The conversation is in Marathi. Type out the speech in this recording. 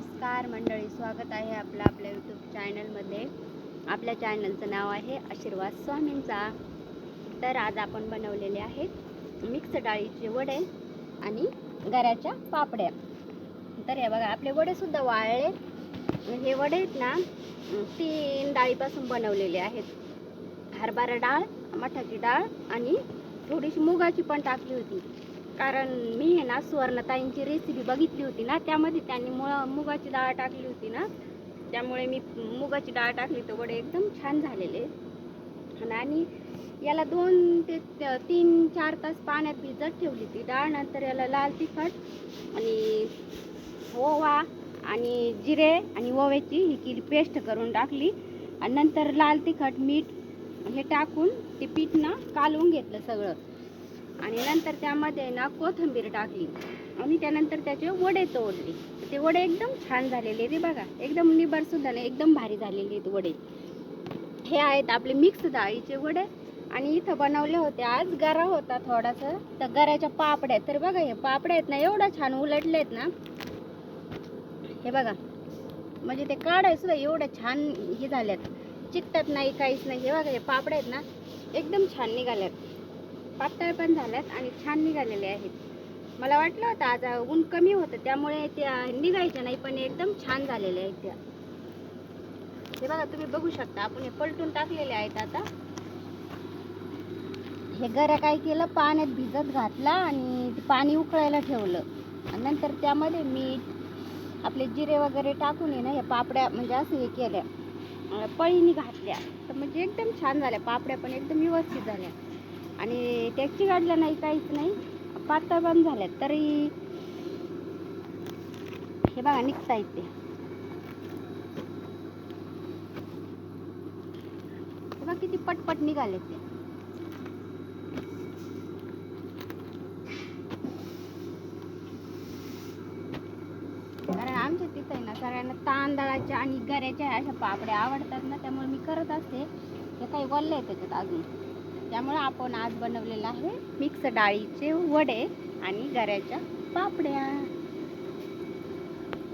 नमस्कार मंडळी स्वागत आहे आपलं आपल्या यूट्यूब चॅनलमध्ये आपल्या चॅनलचं नाव आहे आशीर्वाद स्वामींचा. तर आज आपण बनवलेले आहेत मिक्स डाळीचे वडे आणि गऱ्याच्या पापड्या. तर हे बघा आपले वडेसुद्धा वाळले. हे वडे आहेत ना तीन डाळीपासून बनवलेले आहेत. हरभरा डाळ मठाची डाळ आणि थोडीशी मुगाची पण टाकली होती. कारण मी हे ना सुवर्णताईंची रेसिपी बघितली होती ना त्यामध्ये त्यांनी मुळा मुगाची डाळ टाकली होती ना त्यामुळे मी मुगाची डाळ टाकली तर वडे एकदम छान झालेले. आणि- आणि याला दोन ते तीन चार तास पाण्यात भिजत ठेवली ती डाळ नंतर याला लाल तिखट आणि ओवा आणि जिरे आणि ओव्याची ही किली पेस्ट करून टाकली. आणि नंतर लाल तिखट मीठ हे टाकून ते पीठ ना कालवून घेतलं सगळं. आणि नंतर त्यामध्ये ना कोथिंबीर टाकली. आणि त्यानंतर त्याचे वडे तोडले. ते वडे एकदम छान झालेले रे बघा. एकदम निबर सुद्धा नाही एकदम भारी झालेले आहेत वडे. हे आहेत आपले मिक्स डाळीचे वडे. आणि इथं बनवले होते आज गरा होता थोडासा. तर गऱ्याच्या पापड्या तर बघा हे पापड्या आहेत ना एवढा छान उलटले आहेत ना. हे बघा. म्हणजे ते काढाय सुद्धा एवढ्या छान हे झाल्यात चिकतात नाही काहीच नाही. हे बघा हे पापड्या आहेत ना एकदम छान निघाल्यात पातळ पण झाल्यात आणि छान निघालेले आहेत. मला वाटलं होतं आज ऊन कमी होतं त्यामुळे त्या निघायच्या नाही पण एकदम छान झालेल्या आहेत त्या. हे बघा तुम्ही बघू शकता आपण हे पलटून टाकलेले आहेत आता. हे गऱ्या काय केलं पाण्यात भिजत घातला आणि पाणी उकळायला ठेवलं. आणि नंतर त्यामध्ये मीठ आपले जिरे वगैरे टाकून आहे ना हे पापड्या म्हणजे असं हे केल्या. पळीनी घातल्या. तर म्हणजे एकदम छान झाल्या पापड्या पण एकदम व्यवस्थित झाल्या. आणि टॅक्सी काढल्या नाही काहीच नाही. पातळ बंद झाल्या तरी हे बघा निघतायत ते बघा किती पटपट निघाले ते. कारण आमच्या तिथं आहे ना सगळ्यांना तांदळाच्या आणि गऱ्याच्या अशा पापड्या आवडतात ना त्यामुळे मी करत असते. हे काही वल्ले त्याच्यात अजून. त्यामुळे आपण आज बनवलेलं आहे मिक्स डाळीचे वडे आणि गऱ्याच्या पापड्या.